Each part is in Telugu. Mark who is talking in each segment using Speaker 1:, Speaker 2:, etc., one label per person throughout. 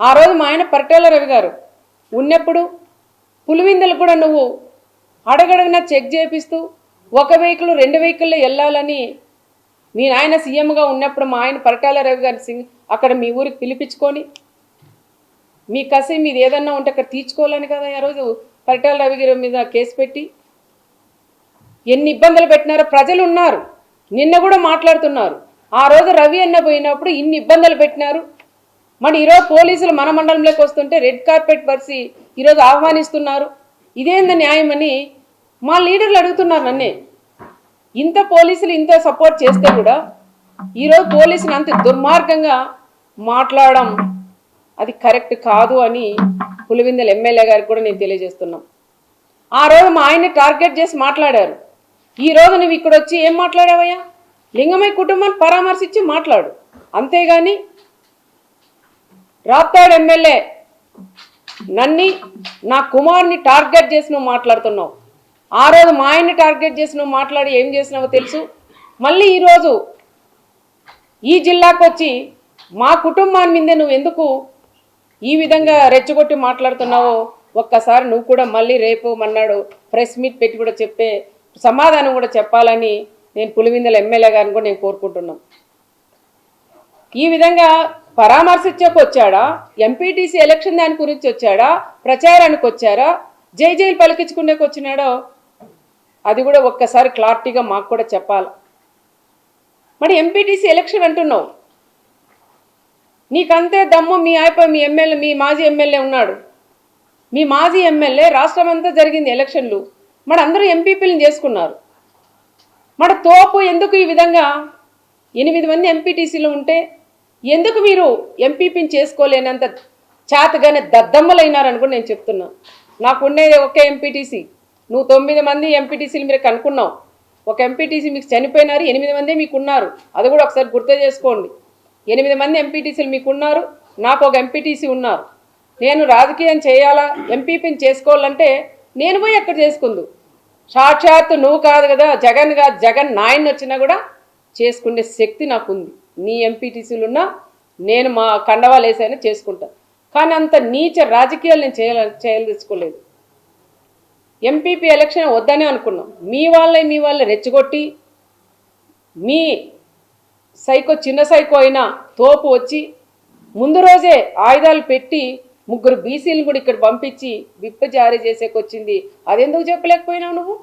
Speaker 1: ఆ రోజు మా ఆయన పరిటాల రవి గారు. ఉన్నప్పుడు పులివిందలు కూడా నువ్వు అడగడగినా చెక్ చేపిస్తూ ఒక వెహికల్ రెండు వెహికల్లో వెళ్ళాలని మీ నాయన సీఎంగా ఉన్నప్పుడు మా ఆయన పరిటాల రవి గారి సింగ్ అక్కడ మీ ఊరికి పిలిపించుకొని మీ కసి మీది ఏదన్నా ఉంటే అక్కడ తీర్చుకోవాలని కదా ఆ రోజు పరిటాల రవి గారి మీద కేసు పెట్టి. ఎన్ని ఇబ్బందులు పెట్టినారో ప్రజలు ఉన్నారు. నిన్న కూడా మాట్లాడుతున్నారు. ఆ రోజు రవి అన్న పోయినప్పుడు ఇన్ని ఇబ్బందులు పెట్టినారు. మరి ఈరోజు పోలీసులు మన మండలంలోకి వస్తుంటే రెడ్ కార్పెట్ పరిచి ఈరోజు ఆహ్వానిస్తున్నారు. ఇదేంది న్యాయమని మా లీడర్లు అడుగుతున్నారు నన్నే. ఇంత పోలీసులు ఇంత సపోర్ట్ చేస్తే కూడా ఈరోజు పోలీసులు అంత దుర్మార్గంగా మాట్లాడడం అది కరెక్ట్ కాదు అని పులివిందల ఎమ్మెల్యే గారికి కూడా నేను తెలియజేస్తున్నాం. ఆ రోజు మా ఆయన్ని టార్గెట్ చేసి మాట్లాడారు. ఈ రోజు నువ్వు ఇక్కడ వచ్చి ఏం మాట్లాడావయ్యా? లింగమయ్య కుటుంబాన్ని పరామర్శించి మాట్లాడు. అంతేగాని రాప్తాడు ఎమ్మెల్యే. నన్ని నా కుమార్ని టార్గెట్ చేసి నువ్వు మాట్లాడుతున్నావు. ఆ రోజు మా ఆయన్ని టార్గెట్ చేసి నువ్వు మాట్లాడి ఏం చేసినావో తెలుసు. మళ్ళీ ఈరోజు ఈ జిల్లాకు వచ్చి మా కుటుంబాన్ని మీదే నువ్వు ఎందుకు ఈ విధంగా రెచ్చగొట్టి మాట్లాడుతున్నావో ఒక్కసారి నువ్వు కూడా మళ్ళీ రేపు మన్నాడు ప్రెస్ మీట్ పెట్టి కూడా చెప్పే సమాధానం కూడా చెప్పాలని నేను పులివిందల ఎమ్మెల్యే గారిని కూడా నేను కోరుకుంటున్నాను. ఈ విధంగా పరామర్శించకు వచ్చాడా ఎంపీటీసీ ఎలక్షన్ దాని గురించి వచ్చాడా? ప్రచారానికి వచ్చారా? జై జైలు పలికించుకునేకి వచ్చినాడో? అది కూడా ఒక్కసారి క్లారిటీగా మాకు కూడా చెప్పాలి. మరి ఎంపీటీసీ ఎలక్షన్ అంటున్నావు. నీకంతే దమ్ము మీ అయిపోయి మీ ఎమ్మెల్యే మీ మాజీ ఎమ్మెల్యే ఉన్నాడు. మీ మాజీ ఎమ్మెల్యే రాష్ట్రం అంతా జరిగింది ఎలక్షన్లు. మరి అందరూ ఎంపీపీలను చేసుకున్నారు. మరి తోపు ఎందుకు ఈ విధంగా? ఎనిమిది మంది ఎంపీటీసీలు ఉంటే ఎందుకు మీరు ఎంపీపీని చేసుకోలేనంత చేతగానే దద్దమ్మలైనారని కూడా నేను చెప్తున్నా. నాకు ఉండేది ఒకే ఎంపీటీసీ నువ్వు తొమ్మిది మంది ఎంపీటీసీలు మీరు కనుక్కున్నావు. ఒక ఎంపీటీసీ మీకు చనిపోయినారు ఎనిమిది మంది మీకు ఉన్నారు అది కూడా ఒకసారి గుర్తు చేసుకోండి. ఎనిమిది మంది ఎంపీటీసీలు మీకు ఉన్నారు నాకు ఒక ఎంపీటీసీ ఉన్నారు. నేను రాజకీయం చేయాలా ఎంపీపీని చేసుకోవాలంటే నేను పోయి ఎక్కడ చేసుకుందు? సాక్షాత్తు నువ్వు కాదు కదా జగన్ కాదు జగన్ నాయన వచ్చినా కూడా చేసుకునే శక్తి నాకుంది. నీ ఎంపీటీసీలు ఉన్నా నేను మా కండవాలు వేసైనా కానీ అంత నీచ రాజకీయాలు నేను చేయాల చేయదలుచుకోలేదు ఎంపీపీ ఎలక్షన్ వద్దనే అనుకున్నాం. మీ వాళ్ళే మీ వాళ్ళే రెచ్చగొట్టి మీ సైకో చిన్న సైకో అయినా తోపు వచ్చి ముందు రోజే ఆయుధాలు పెట్టి ముగ్గురు బీసీలను కూడా ఇక్కడ పంపించి విప్ప జారీ చేసేకొచ్చింది అదెందుకు చెప్పలేకపోయినావు నువ్వు?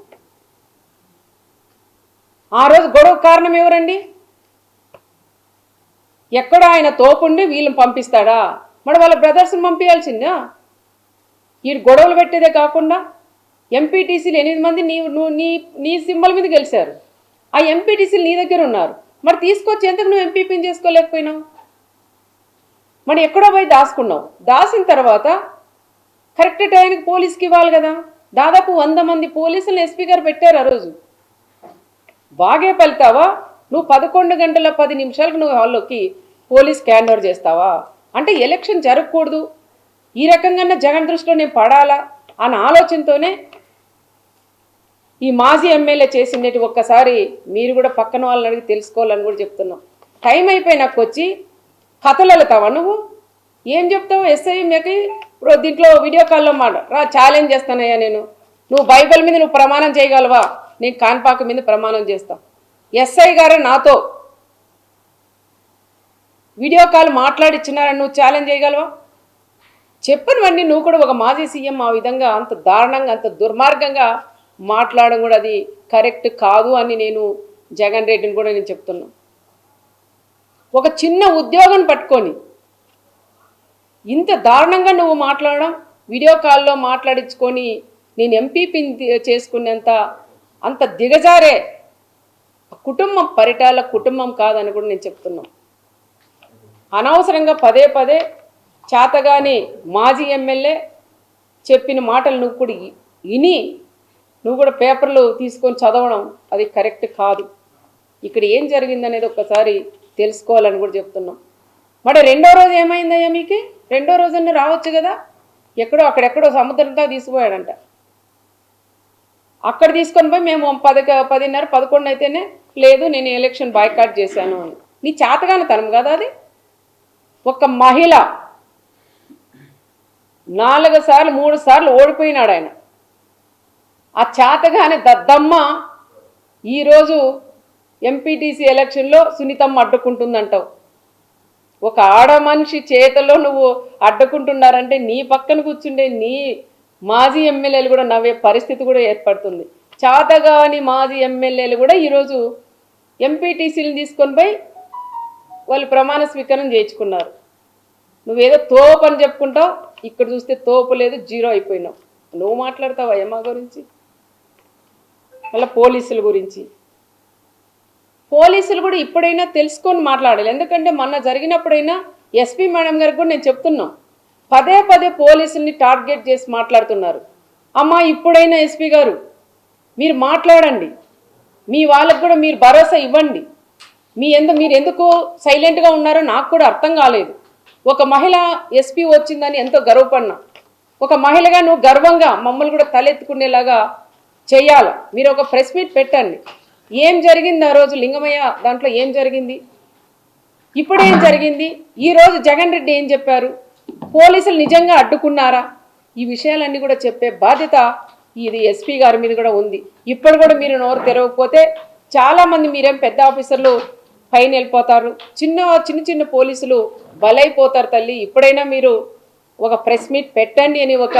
Speaker 1: ఆ రోజు గొడవ కారణం ఎవరండి? ఎక్కడ ఆయన తోపుండి వీళ్ళని పంపిస్తాడా? మరి వాళ్ళ బ్రదర్స్ని పంపించాల్సిందా ఈ గొడవలు పెట్టేదే కాకుండా ఎంపీటీసీలు ఎనిమిది మంది నీ నువ్వు నీ నీ సింబల్ మీద గెలిచారు. ఆ ఎంపీటీసీలు నీ దగ్గర ఉన్నారు. మరి తీసుకొచ్చి ఎందుకు నువ్వు ఎంపీపీని చేసుకోలేకపోయినావు? మరి ఎక్కడో పోయి దాచుకున్నావు దాచిన తర్వాత కరెక్ట్ టైంకి పోలీస్కి ఇవ్వాలి కదా. దాదాపు వంద మంది పోలీసులను ఎస్పీ గారు పెట్టారు ఆ రోజు. బాగే పలుతావా? నువ్వు పదకొండు గంటల పది నిమిషాలకు నువ్వు హాల్లోకి పోలీస్ హ్యాండ్ ఓవర్ చేస్తావా? అంటే ఎలక్షన్ జరగకూడదు. ఈ రకంగా జగన్ దృష్టిలో నేను పడాలా అన్న ఆలోచనతోనే ఈ మాజీ ఎమ్మెల్యే చేసినట్టు ఒక్కసారి మీరు కూడా పక్కన వాళ్ళని అడిగి తెలుసుకోవాలని కూడా చెప్తున్నాం. టైం అయిపోయి నాకు వచ్చి కథలు వెళ్తావా నువ్వు? ఏం చెప్తావు? ఎస్ఐ మీకు ఇప్పుడు దీంట్లో వీడియో కాల్లో మాట రా ఛాలెంజ్ చేస్తానయ్యా నేను. నువ్వు బైబిల్ మీద నువ్వు ప్రమాణం చేయగలవా? నేను కాన్పాక మీద ప్రమాణం చేస్తావు ఎస్ఐ గారు నాతో. వీడియో కాల్ మాట్లాడిచ్చినారని నువ్వు ఛాలెంజ్ చేయగలవా? చెప్పనివన్నీ నువ్వు కూడా ఒక మాజీ సీఎం ఆ విధంగా అంత దారుణంగా అంత దుర్మార్గంగా మాట్లాడడం కూడా అది కరెక్ట్ కాదు అని నేను జగన్ రెడ్డిని కూడా నేను చెప్తున్నా. ఒక చిన్న ఉద్యోగం పట్టుకొని ఇంత దారుణంగా నువ్వు మాట్లాడడం వీడియో కాల్లో మాట్లాడించుకొని నేను ఎంపీపీని చేసుకునేంత అంత దిగజారే కుటుంబం పరిటాల కుటుంబం కాదని కూడా నేను చెప్తున్నాను అనవసరంగా పదే పదే చేతగాని మాజీ ఎమ్మెల్యే చెప్పిన మాటలు నువ్వు కూడా విని నువ్వు కూడా పేపర్లు తీసుకొని చదవడం అది కరెక్ట్ కాదు. ఇక్కడ ఏం జరిగిందనేది ఒక్కసారి తెలుసుకోవాలని కూడా చెప్తున్నాం. మరి రెండో రోజు ఏమైందయ్యా మీకు? రెండో రోజున రావచ్చు కదా? ఎక్కడో అక్కడెక్కడో సముద్రంతో తీసుకుపోయాడంట. అక్కడ తీసుకొని పోయి మేము పది పదిన్నర పదకొండు అయితేనే లేదు నేను ఎలక్షన్ బాయ్కాట్ చేశాను అని. నీ చేతగాని తనం కదా అది? ఒక మహిళ నాలుగు సార్లు మూడు సార్లు ఓడిపోయినాడు ఆయన. ఆ చేతగానే దద్దమ్మ ఈరోజు ఎంపీటీసీ ఎలక్షన్లో సునీతమ్మ అడ్డుకుంటుందంటావు. ఒక ఆడ మనిషి చేతలో నువ్వు అడ్డుకుంటున్నారంటే నీ పక్కన కూర్చుండే నీ మాజీ ఎమ్మెల్యేలు కూడా నవ్వే పరిస్థితి కూడా ఏర్పడుతుంది. చాతగాని మాజీ ఎమ్మెల్యేలు కూడా ఈరోజు ఎంపీటీసీలు తీసుకొని పోయి వాళ్ళు ప్రమాణ స్వీకారం చేయించుకున్నారు. నువ్వేదో తోపు అని చెప్పుకుంటావు ఇక్కడ చూస్తే తోపు లేదు జీరో అయిపోయినావు. నువ్వు మాట్లాడతావా ఏమా గురించి? మళ్ళీ పోలీసుల గురించి. పోలీసులు కూడా ఇప్పుడైనా తెలుసుకొని మాట్లాడాలి. ఎందుకంటే మొన్న జరిగినప్పుడైనా ఎస్పీ మేడం గారికి కూడా నేను చెప్తున్నాం పదే పదే పోలీసుల్ని టార్గెట్ చేసి మాట్లాడుతున్నారు. అమ్మా ఇప్పుడైనా ఎస్పీ గారు మీరు మాట్లాడండి. మీ వాళ్ళకు కూడా మీరు భరోసా ఇవ్వండి. మీ ఎందు మీరు ఎందుకు సైలెంట్గా ఉన్నారో నాకు కూడా అర్థం కాలేదు. ఒక మహిళ ఎస్పీ వచ్చిందని ఎంతో గర్వపడినా. ఒక మహిళగా నువ్వు గర్వంగా మమ్మల్ని కూడా తలెత్తుకునేలాగా చేయాలి. మీరు ఒక ప్రెస్ మీట్ పెట్టండి. ఏం జరిగింది ఆ రోజు లింగమయ్య దాంట్లో ఏం జరిగింది? ఇప్పుడు ఏం జరిగింది ఈరోజు జగన్ రెడ్డి ఏం చెప్పారు? పోలీసులు నిజంగా అడ్డుకున్నారా? ఈ విషయాలన్నీ కూడా చెప్పే బాధ్యత ఇది ఎస్పీ గారి మీద కూడా ఉంది. ఇప్పుడు కూడా మీరు నోరు తెరవకపోతే చాలామంది మీరేం పెద్ద ఆఫీసర్లు పైన వెళ్ళిపోతారు. చిన్న చిన్న చిన్న పోలీసులు బలైపోతారు తల్లి. ఇప్పుడైనా మీరు ఒక ప్రెస్ మీట్ పెట్టండి అని ఒక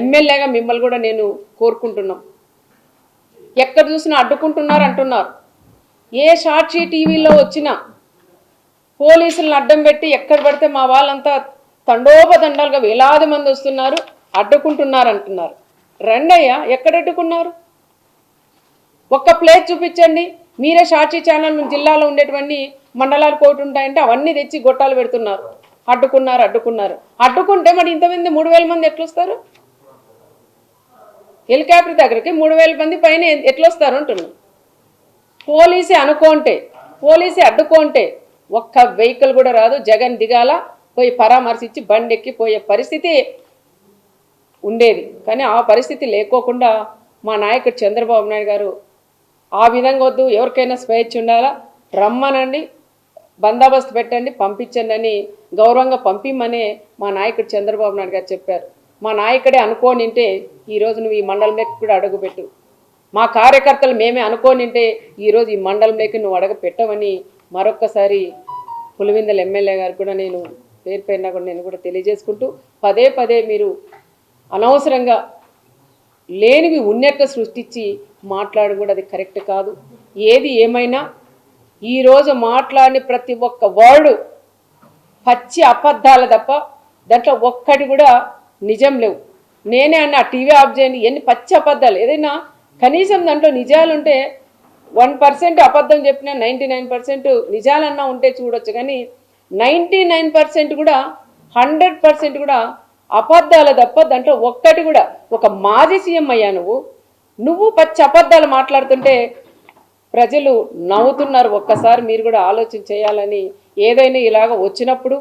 Speaker 1: ఎమ్మెల్యేగా మిమ్మల్ని కూడా నేను కోరుకుంటున్నాం. ఎక్కడ చూసినా అడ్డుకుంటున్నారు అంటున్నారు. ఏ సాక్షి టీవీలో వచ్చినా పోలీసులను అడ్డం పెట్టి ఎక్కడ పడితే మా వాళ్ళంతా తండోపతండాలుగా వేలాది మంది వస్తున్నారు అడ్డుకుంటున్నారు అంటున్నారు. రండయ్య ఎక్కడ అడ్డుకున్నారు ఒక్క ప్లేస్ చూపించండి. మీరే సాక్షి ఛానల్ జిల్లాలో ఉండేటువంటి మండలాలు కోటి ఉంటాయంటే అవన్నీ తెచ్చి గొట్టాలు పెడుతున్నారు. అడ్డుకున్నారు అడ్డుకున్నారు. అడ్డుకుంటే మరి ఇంతమంది మూడు వేల మంది ఎట్లొస్తారు? హెలికాప్టర్ దగ్గరికి మూడు వేల మంది పైన ఎట్లొస్తారు అంటున్నాను పోలీసే అనుకోంటే పోలీసే అడ్డుకోంటే ఒక్క వెహికల్ కూడా రాదు. జగన్ దిగాల పోయి పరామర్శించి బండి ఎక్కి పోయే పరిస్థితి ఉండేది. కానీ ఆ పరిస్థితి లేకోకుండా మా నాయకుడు చంద్రబాబు నాయుడు గారు ఆ విధంగా వద్దు ఎవరికైనా స్వేచ్ఛ ఉండాలా? రమ్మనండి బందోబస్తు పెట్టండి పంపించండి అని గౌరవంగా పంపిమ్మనే మా నాయకుడు చంద్రబాబు నాయుడు గారు చెప్పారు. మా నాయకుడే అనుకోనింటే ఈరోజు నువ్వు ఈ మండలంలోకి కూడా అడుగుపెట్టు. మా కార్యకర్తలు మేమే అనుకోనింటే ఈరోజు ఈ మండలంలోకి నువ్వు అడగపెట్టవని మరొక్కసారి పులివిందల ఎమ్మెల్యే గారు కూడా నేను పేరు పేరున కూడా నేను కూడా తెలియజేసుకుంటూ పదే పదే మీరు అనవసరంగా లేనివి ఉన్నట్టు సృష్టించి మాట్లాడడం కూడా అది కరెక్ట్ కాదు. ఏది ఏమైనా ఈరోజు మాట్లాడిన ప్రతి ఒక్క వర్డ్ పచ్చి అబద్ధాలు తప్ప దాంట్లో ఒక్కటి కూడా నిజం లేవు. నేనే అన్న టీవీ ఆఫ్ చేయండి ఎన్ని పచ్చి అబద్ధాలు. ఏదైనా కనీసం దాంట్లో నిజాలుంటే వన్ పర్సెంట్ అబద్ధం చెప్పినా నైంటీ నైన్ పర్సెంట్ నిజాలన్నా ఉంటే చూడొచ్చు. కానీ నైంటీ నైన్ పర్సెంట్ కూడా హండ్రెడ్ పర్సెంట్ కూడా అబద్ధాలు తప్ప దాంట్లో ఒక్కటి కూడా ఒక మాజీ సీఎం అయ్యా నువ్వు. నువ్వు పచ్చి అబద్ధాలు మాట్లాడుతుంటే ప్రజలు నవ్వుతున్నారు ఒక్కసారి మీరు కూడా ఆలోచన చేయాలని ఏదైనా ఇలాగ వచ్చినప్పుడు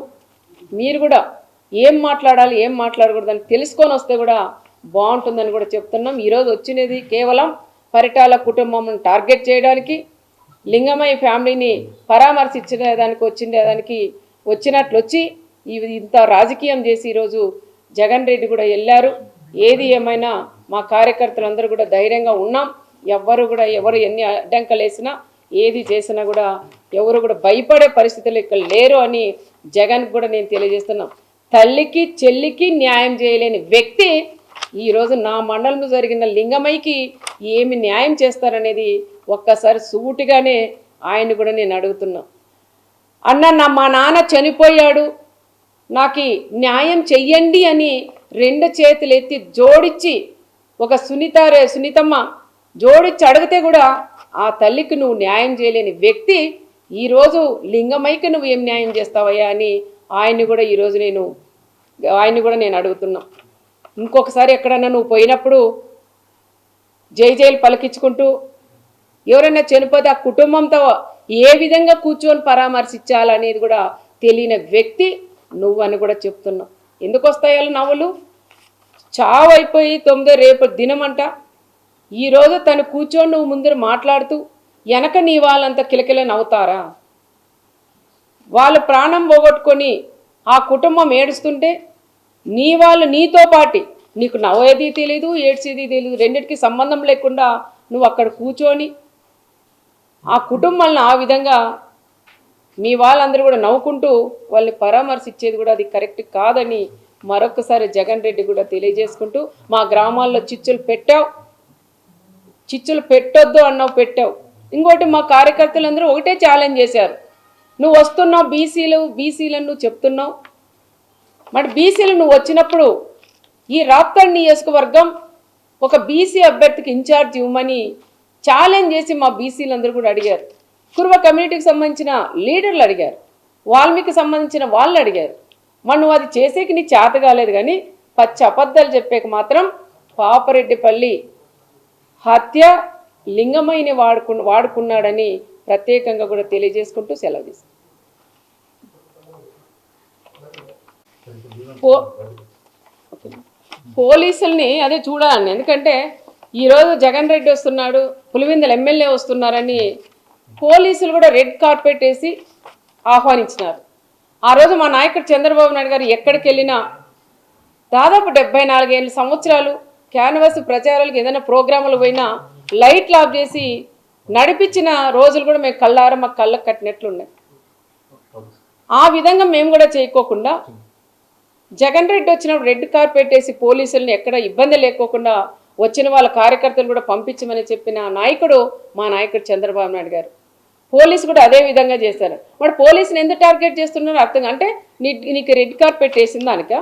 Speaker 1: మీరు కూడా ఏం మాట్లాడాలి ఏం మాట్లాడకూడదని తెలుసుకొని వస్తే కూడా బాగుంటుందని కూడా చెప్తున్నాం. ఈరోజు వచ్చినది కేవలం పరిటాల కుటుంబం టార్గెట్ చేయడానికి లింగమయ్య ఫ్యామిలీని పరామర్శించిన దానికి వచ్చిన దానికి వచ్చినట్లు వచ్చి ఇవి ఇంత రాజకీయం చేసి ఈరోజు జగన్ రెడ్డి కూడా వెళ్ళారు. ఏది ఏమైనా మా కార్యకర్తలందరూ కూడా ధైర్యంగా ఉన్నాం. ఎవ్వరు కూడా ఎవరు ఎన్ని అడ్డంకలు వేసినా ఏది చేసినా కూడా ఎవరు కూడా భయపడే పరిస్థితులు ఇక్కడ లేరు అని జగన్ కూడా నేను తెలియజేస్తున్నాం. తల్లికి చెల్లికి న్యాయం చేయలేని వ్యక్తి ఈరోజు నా మండలంలో జరిగిన లింగమైకి ఏమి న్యాయం చేస్తారనేది ఒక్కసారి సూటిగానే ఆయన కూడా నేను అడుగుతున్నా. అన్న నా మా నాన్న చనిపోయాడు. నాకు న్యాయం చెయ్యండి అని రెండు చేతులు ఎత్తి జోడించి ఒక సునీత రే సునీతమ్మ జోడించి అడిగితే కూడా ఆ తల్లికి నువ్వు న్యాయం చేయలేని వ్యక్తి ఈరోజు లింగమైకి నువ్వు ఏం న్యాయం చేస్తావయ్యా అని ఆయన్ని కూడా ఈరోజు నేను ఆయన్ని కూడా నేను అడుగుతున్నా. ఇంకొకసారి ఎక్కడన్నా నువ్వు పోయినప్పుడు జై జైలు పలికించుకుంటూ ఎవరైనా చనిపోతే ఆ కుటుంబంతో ఏ విధంగా కూర్చొని పరామర్శించాలనేది కూడా తెలియని వ్యక్తి నువ్వని కూడా చెప్తున్నావు. ఎందుకు వస్తాయి అలా నవ్వులు? చావైపోయి అయిపోయి తొమ్మిదో రేపు దినమంట. ఈరోజు తను కూర్చొని నువ్వు ముందర మాట్లాడుతూ వెనక నీ వాళ్ళంతా కిలకిల నవ్వుతారా? వాళ్ళు ప్రాణం పోగొట్టుకొని ఆ కుటుంబం ఏడుస్తుంటే నీ వాళ్ళు నీతో పాటి నీకు నవ్వేది తెలియదు ఏడ్చేది తెలియదు రెండింటికి సంబంధం లేకుండా నువ్వు అక్కడ కూర్చొని ఆ కుటుంబాలను ఆ విధంగా మీ వాళ్ళందరూ కూడా నవ్వుకుంటూ వాళ్ళని పరామర్శించేది కూడా అది కరెక్ట్ కాదని మరొకసారి జగన్ రెడ్డి కూడా తెలియజేసుకుంటూ మా గ్రామాల్లో చిచ్చులు పెట్టావు. చిచ్చులు పెట్టొద్దు అన్నావు పెట్టావు. ఇంకోటి మా కార్యకర్తలందరూ ఒకటే ఛాలెంజ్ చేశారు. నువ్వు వస్తున్నావు బీసీలు బీసీలను నువ్వు చెప్తున్నావు. మరి బీసీలు నువ్వు వచ్చినప్పుడు ఈ రాప్తాడ్ నియోజకవర్గం ఒక బీసీ అభ్యర్థికి ఇన్ఛార్జ్ ఇవ్వమని ఛాలెంజ్ చేసి మా బీసీలందరూ కూడా అడిగారు. కుర్వ కమ్యూనిటీకి సంబంధించిన లీడర్లు అడిగారు. వాల్మీకి సంబంధించిన వాళ్ళు అడిగారు. మరి నువ్వు అది చేసేకి నీ చేత కాలేదు కానీ పచ్చి అబద్ధాలు చెప్పేకి మాత్రం పాపరెడ్డిపల్లి హత్య లింగమైని వాడుకు వాడుకున్నాడని ప్రత్యేకంగా కూడా తెలియజేసుకుంటూ సెలవు తీసుకు పో పోలీసుల్ని అదే చూడాలని. ఎందుకంటే ఈరోజు జగన్ రెడ్డి వస్తున్నాడు పులివిందల ఎమ్మెల్యే వస్తున్నారని పోలీసులు కూడా రెడ్ కార్పెట్ వేసి ఆహ్వానించినారు. ఆ రోజు మా నాయకుడు చంద్రబాబు నాయుడు గారు ఎక్కడికి వెళ్ళినా దాదాపు డెబ్బై నాలుగేళ్ళు సంవత్సరాలు క్యాన్వాస్ ప్రచారాలకు ఏదైనా ప్రోగ్రాములు పోయినా లైట్లు ఆఫ్ చేసి నడిపించిన రోజులు కూడా మేము కళ్ళారా మాకు కళ్ళకు కట్టినట్లున్నాయి ఆ విధంగా మేము కూడా చేయకోకుండా జగన్ రెడ్డి వచ్చినప్పుడు రెడ్ కార్పెట్ వేసి పోలీసుల్ని ఎక్కడ ఇబ్బంది లేకోకుండా వచ్చిన వాళ్ళ కార్యకర్తలు కూడా పంపించమని చెప్పిన నాయకుడు మా నాయకుడు చంద్రబాబు నాయుడు గారు. పోలీసు కూడా అదే విధంగా చేశారు. మరి పోలీసుని ఎందుకు టార్గెట్ చేస్తున్నారో అర్థం అంటే నీ నీకు రెడ్ కార్పెట్ వేసిన దానిక?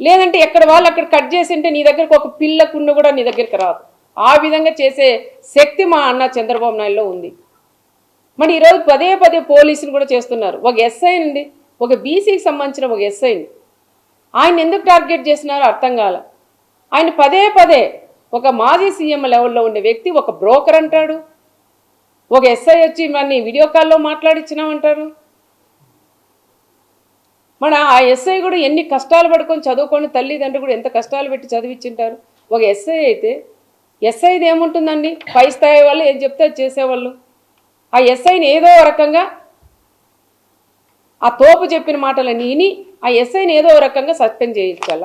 Speaker 1: లేదంటే ఎక్కడ వాళ్ళు అక్కడ కట్ చేసి ఉంటే నీ దగ్గరకు ఒక పిల్లకున్న కూడా నీ దగ్గరికి రాదు. ఆ విధంగా చేసే శక్తి మా అన్న చంద్రబాబు నాయుడులో ఉంది. మరి ఈరోజు పదే పదే పోలీసులు కూడా చేస్తున్నారు. ఒక ఎస్ఐ అండి ఒక బీసీకి సంబంధించిన ఒక ఎస్ఐని ఆయన ఎందుకు టార్గెట్ చేస్తున్నారో అర్థం కాల. ఆయన పదే పదే ఒక మాజీ సీఎం లెవెల్లో ఉండే వ్యక్తి ఒక బ్రోకర్ అంటాడు. ఒక ఎస్ఐ వచ్చి మన వీడియో కాల్లో మాట్లాడిచ్చినామంటారు మన ఆ ఎస్ఐ కూడా ఎన్ని కష్టాలు పడుకొని చదువుకొని తల్లిదండ్రులు కూడా ఎంత కష్టాలు పెట్టి చదివించింటారు ఒక ఎస్ఐ అయితే ఎస్ఐది ఏముంటుందండి? పై స్థాయి వాళ్ళు ఏం చెప్తే అది చేసేవాళ్ళు. ఆ ఎస్ఐని ఏదో రకంగా ఆ తోపు చెప్పిన మాటలని విని ఆ ఎస్ఐని ఏదో రకంగా సస్పెండ్ చేయించాల?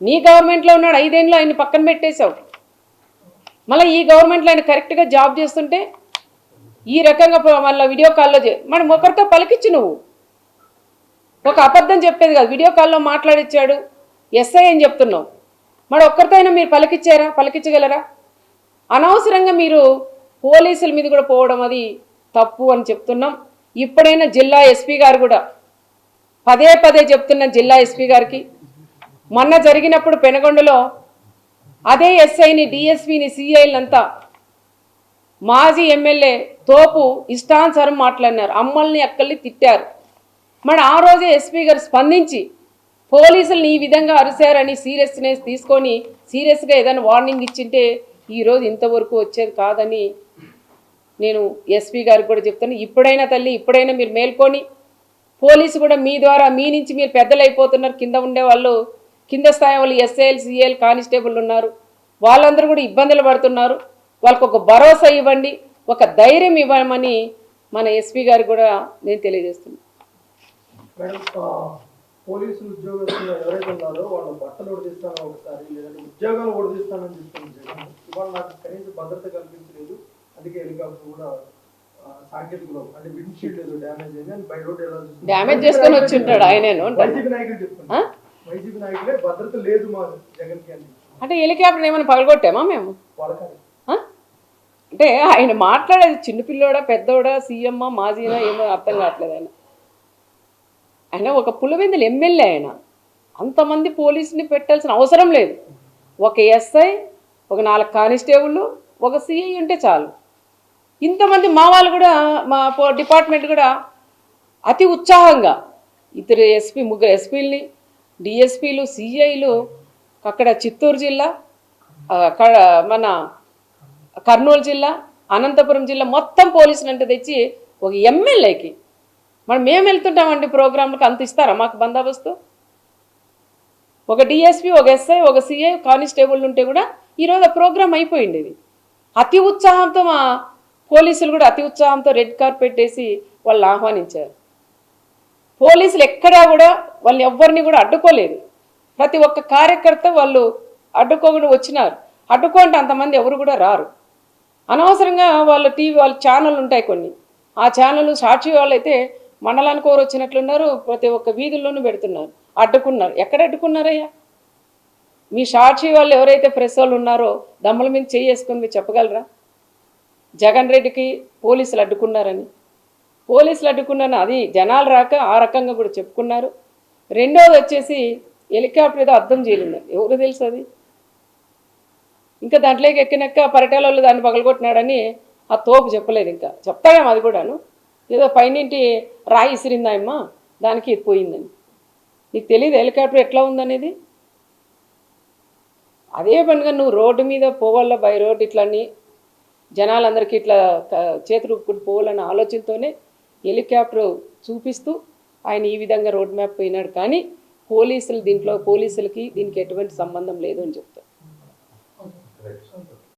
Speaker 1: నీ గవర్నమెంట్లో ఉన్నాడు ఐదేళ్ళు ఆయన పక్కన పెట్టేశావు. మళ్ళీ ఈ గవర్నమెంట్లో ఆయన కరెక్ట్గా జాబ్ చేస్తుంటే ఈ రకంగా మళ్ళీ వీడియో కాల్లో చే మనం ఒకరితో పలికిచ్చు నువ్వు. ఒక అబద్ధం చెప్పేది కాదు. వీడియో కాల్లో మాట్లాడిచ్చాడు. ఎస్ఐ అని చెప్తున్నావు. మరి ఒక్కరితో అయినా మీరు పలికిచ్చారా? పలికించగలరా? అనవసరంగా మీరు పోలీసుల మీద కూడా పోవడం అది తప్పు అని చెప్తున్నాం. ఇప్పుడైనా జిల్లా ఎస్పీ గారు కూడా పదే పదే చెప్తున్న జిల్లా ఎస్పీ గారికి. మొన్న జరిగినప్పుడు పెనగొండలో అదే ఎస్ఐని డిఎస్పీని సిఐలంతా మాజీ ఎమ్మెల్యే తోపు ఇష్టానుసారం మాట్లాడినారు. అమ్మల్ని అక్కల్ని తిట్టారు. మన ఆ రోజే ఎస్పీ గారు స్పందించి పోలీసుల్ని ఈ విధంగా అరిశారని సీరియస్నెస్ తీసుకొని సీరియస్గా ఏదైనా వార్నింగ్ ఇచ్చింటే ఈరోజు ఇంతవరకు వచ్చేది కాదని నేను ఎస్పీ గారికి కూడా చెప్తాను ఇప్పుడైనా తల్లి ఇప్పుడైనా మీరు మేల్కొని పోలీసు కూడా మీ ద్వారా మీ నుంచి మీరు పెద్దలైపోతున్నారు. కింద ఉండే వాళ్ళు కింద స్థాయి వాళ్ళు ఎస్ఏఎల్ సిఎల్ కానిస్టేబుల్ ఉన్నారు. వాళ్ళందరూ కూడా ఇబ్బందులు పడుతున్నారు. వాళ్ళకు ఒక భరోసా ఇవ్వండి ఒక ధైర్యం ఇవ్వమని మన ఎస్పీ గారికి కూడా నేను తెలియజేస్తున్నాను
Speaker 2: మేడం ఆ, పోలీసులు ఉద్యోగస్తులు ఎవరైతే ఉన్నారో వాళ్ళు బట్టలు ఉడిదిస్తాను ఒకసారి లేదంటే ఉద్యోగాలు ఉడిదిస్తానని చెప్తుంది జగన్ ఇవాళ నాకు కనీస భద్రత కల్పించలేదు అందుకే హెలికాప్టర్ కూడా సాంకేతికలో అంటే విండ్షీల్డ్ ఏదో డ్యామేజ్ అయింది అని బై రోడ్ ఎలా చూస్తుంది?
Speaker 1: డ్యామేజ్ చేసుకొని వచ్చి ఉంటాడు ఆయనేను అంటాను.
Speaker 2: వైసీపీ నాయకులు చెప్తున్నారు
Speaker 1: ఆ?
Speaker 2: వైసీపీ నాయకులే భద్రత లేదు మా అని
Speaker 1: అంటే హెలికాప్టర్ ఏమైనా పగలగొట్టామా మేము ఆ? అంటే ఆయన మాట్లాడేది చిన్నపిల్లోడా పెద్దోడా సీఎమ్మా మాజీనా ఏమో అర్థం కావట్లేదు ఆయన. ఆయన ఒక పులివెందులు ఎమ్మెల్యే ఆయన. అంతమంది పోలీసుని పెట్టాల్సిన అవసరం లేదు. ఒక ఎస్ఐ ఒక నాలుగు కానిస్టేబుల్ ఒక సిఐ ఉంటే చాలు. ఇంతమంది మా వాళ్ళు కూడా మా డిపార్ట్మెంట్ కూడా అతి ఉత్సాహంగా ఇద్దరు ఎస్పీ ముగ్గురు ఎస్పీలని డిఎస్పీలు సిఐలు అక్కడ చిత్తూరు జిల్లా అక్కడ మన కర్నూలు జిల్లా అనంతపురం జిల్లా మొత్తం పోలీసులు అంటే తెచ్చి ఒక ఎమ్మెల్యేకి. మరి మేము వెళ్తుంటామండి ప్రోగ్రాంలకు అంత ఇస్తారా మాకు బందోబస్తు? ఒక డిఎస్పి ఒక ఎస్ఐ ఒక సిఐ కానిస్టేబుల్ ఉంటే కూడా ఈరోజు ఆ ప్రోగ్రాం అయిపోయింది ఇది. అతి ఉత్సాహంతో మా పోలీసులు కూడా అతి ఉత్సాహంతో రెడ్ కార్పెట్ వేసి వాళ్ళు ఆహ్వానించారు. పోలీసులు ఎక్కడా కూడా వాళ్ళని ఎవ్వరిని కూడా అడ్డుకోలేదు. ప్రతి ఒక్క కార్యకర్త వాళ్ళు అడ్డుకోకుండా వచ్చినారు. అడ్డుకోంటే అంతమంది ఎవరు కూడా రారు. అనవసరంగా వాళ్ళ టీవీ వాళ్ళ ఛానల్ ఉంటాయి కొన్ని. ఆ ఛానల్ సాక్షి వాళ్ళైతే మండలానికి ఎవరు వచ్చినట్లున్నారు ప్రతి ఒక్క వీధుల్లోనూ పెడుతున్నారు. అడ్డుకున్నారు. ఎక్కడ అడ్డుకున్నారయ్యా? మీ సాక్షి వాళ్ళు ఎవరైతే ప్రెస్ వాళ్ళు ఉన్నారో దమ్మల మీద చేసుకుని చెప్పగలరా? జగన్ రెడ్డికి పోలీసులు అడ్డుకున్నారని. పోలీసులు అడ్డుకున్నారని అది జనాలు రాక ఆ రకంగా కూడా చెప్పుకున్నారు. రెండోది వచ్చేసి హెలికాప్టర్ ఏదో అర్థం చేయలేదు ఎవరు తెలుసు అది? ఇంకా దాంట్లోకి ఎక్కినాక పరిటాల దాన్ని పగలగొట్టినాడని ఆ తోపు చెప్పలేదు ఇంకా. చెప్తాడేమో అది కూడాను. ఏదో పైనింటి రాయి ఇసిరిందాయమ్మా దానికి ఇది పోయిందని. నీకు తెలియదు హెలికాప్టర్ ఎట్లా ఉందనేది? అదే పనిగా నువ్వు రోడ్డు మీద పోవాల బై రోడ్ ఇట్లని జనాలందరికీ ఇట్లా క- చేతులు పోవాలన్న ఆలోచనతోనే హెలికాప్టర్ చూపిస్తూ ఆయన ఈ విధంగా రోడ్ మ్యాప్ పోయినాడు. కానీ పోలీసులు దీంట్లో పోలీసులకి దీనికి ఎటువంటి సంబంధం లేదు అని చెప్తారు. Right.